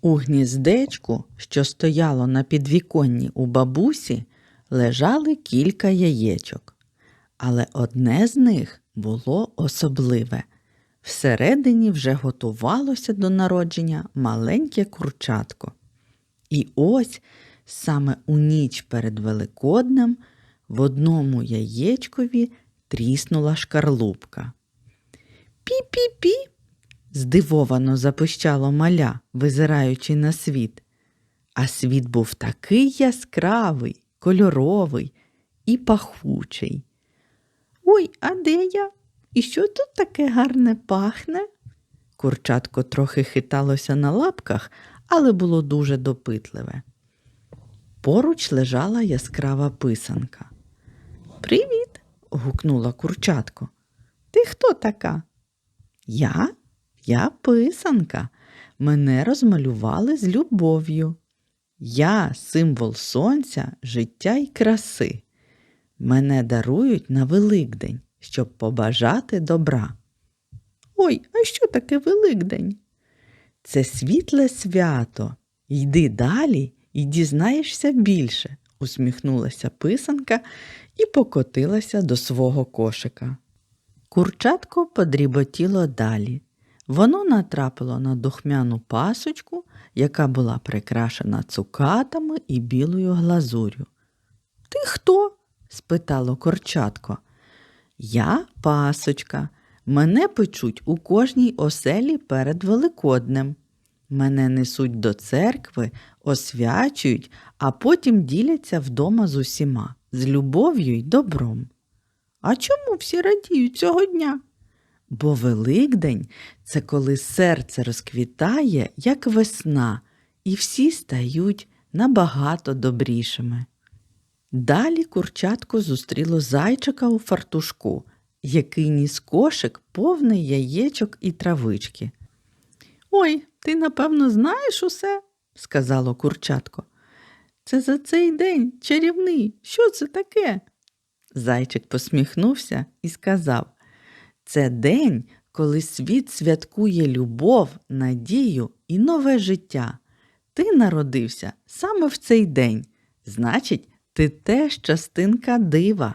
У гніздечку, що стояло на підвіконні у бабусі, лежали кілька яєчок, але одне з них було особливе. Всередині вже готувалося до народження маленьке курчатко. І ось саме у ніч перед Великоднем в одному яєчкові тріснула шкарлупка. Пі-пі-пі. Здивовано запищало маля, визираючи на світ. А світ був такий яскравий, кольоровий і пахучий. Ой, а де я? І що тут таке гарне пахне? Курчатко трохи хиталося на лапках, але було дуже допитливе. Поруч лежала яскрава писанка. Привіт. гукнула курчатко. Ти хто така? Я? Я писанка. Мене розмалювали з любов'ю. Я символ сонця, життя й краси. Мене дарують на Великдень, щоб побажати добра. Ой, а що таке Великдень? Це світле свято. Йди далі і дізнаєшся більше, усміхнулася писанка і покотилася до свого кошика. Курчатко подріботіло далі. Воно натрапило на духмяну пасочку, яка була прикрашена цукатами і білою глазур'ю. Ти хто? спитало курчатко. Я пасочка. Мене печуть у кожній оселі перед Великоднем. Мене несуть до церкви, освячують, а потім діляться вдома з усіма, з любов'ю й добром. А чому всі радіють цього дня? Бо Великдень це коли серце розквітає, як весна, і всі стають набагато добрішими. Далі курчатко зустріло зайчика у фартушку, який ніс кошик повний яєчок і травички. Ой, ти, напевно, знаєш усе, сказало курчатко. Це за цей день чарівний. Що це таке? Зайчик посміхнувся і сказав це день, коли світ святкує любов, надію і нове життя. Ти народився саме в цей день. Значить, ти теж частинка дива.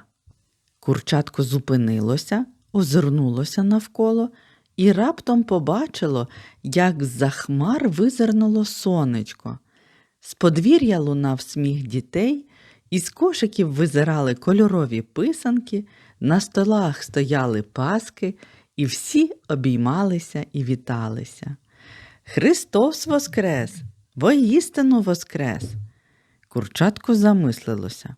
Курчатко зупинилося, озирнулося навколо і раптом побачило, як з-за хмар визирнуло сонечко. З подвір'я лунав сміх дітей, із кошиків визирали кольорові писанки, на столах стояли паски, і всі обіймалися і віталися. Христос Воскрес! Воістину Воскрес! Курчатко замислилося.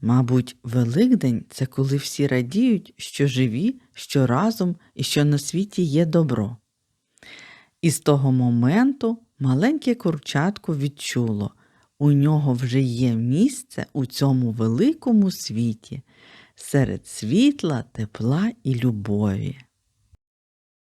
Мабуть, Великдень це коли всі радіють, що живі, що разом і що на світі є добро. І з того моменту маленьке курчатко відчуло, у нього вже є місце у цьому великому світі, серед світла, тепла і любові.